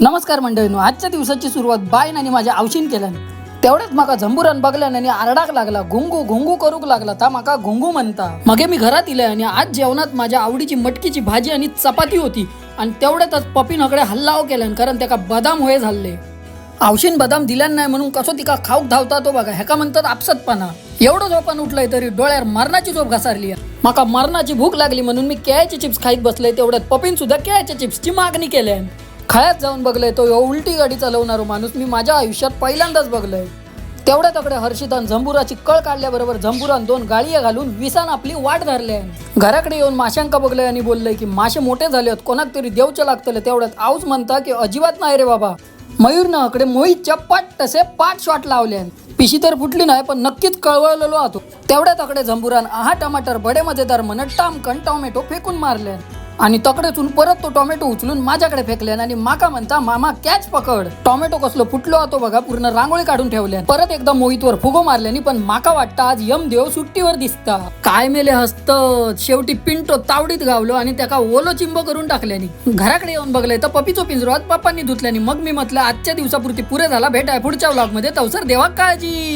नमस्कार मंडळीनो आजच्या दिवसाची सुरुवात बायन आणि माझ्या आवशीन केल्यान. तेवढ्यात माका झंबुरान बघल्यान आणि आरडाक लागला घुंगू घुंगू करूक लागला ता माका घुंगू म्हणता. मगे मी घरात इले आणि आज जेवणात माझ्या आवडीची मटकीची भाजी आणि चपाती होती आणि तेवढ्यातच पपीन हकडे हल्लाव केल्यान कारण त्याका बदाम होय झाले. आवशीन बदाम दिल्यान नाही म्हणून कसो तिका खाऊक धावता तो बघा हेका म्हणतात आपसतपणा. एवढं झोपान उठलंय तरी डोळ्यावर मरणाची झोप घसारली आहे. माका मरणाची भूक लागली म्हणून मी केळ्याचे चिप्स खाईत बसले तेवढ्यात पपीन सुद्धा केळ्याच्या चिप्सची मागणी केल्यान. खळ्यात जाऊन बघलंय तो उलटी गाडी चालवणारो माणूस मी माझ्या आयुष्यात पहिल्यांदाच बघलंय. तेवढ्या तकडे हर्षितान झंबुराची कळ काढल्याबरोबर झंबुरान दोन गाळीया घालून विसान आपली वाट धरले घराकडे येऊन माशांका बघलंय आणि बोललंय की मासे मोठे झाले आहेत कोणाक तरी देवच्या लागतले तेवढ्यात आऊच म्हणता की अजिबात नाही रे बाबा. मयूरनं अकडे मोहितच्या पाट तसे पाच शॉट लावले पिशी तर फुटली नाही पण नक्कीच कळवळलेलो आहोत. तेवढ्या तकडे झंबुरान आहा टमाटर बडे मजेदार म्हणत टामकन टोमॅटो फेकून मारले आणि तकडेचून परत तो टोमॅटो उचलून माझ्याकडे फेकले आणि माका म्हणता मामा कॅच पकड. टोमॅटो कसलो फुटलो होतो बघा पूर्ण रांगोळी काढून ठेवल्या परत एकदा मोहितवर फुगो मारल्यानी पण माका वाटतं आज यम देव सुट्टीवर दिसता. काय मेले हस्त शेवटी पिंटो तावडीत गावलो आणि त्याका ओलो चिंब करून टाकल्यानी. घराकडे येऊन बघलंय तर पपीचो पिंजरो पप्पांनी धुतल्यानी. मग मी म्हटलं आजच्या दिवसापुरती पुरे झाला भेट आहे पुढच्या व्लॉगमध्ये तवसर देवा काळजी.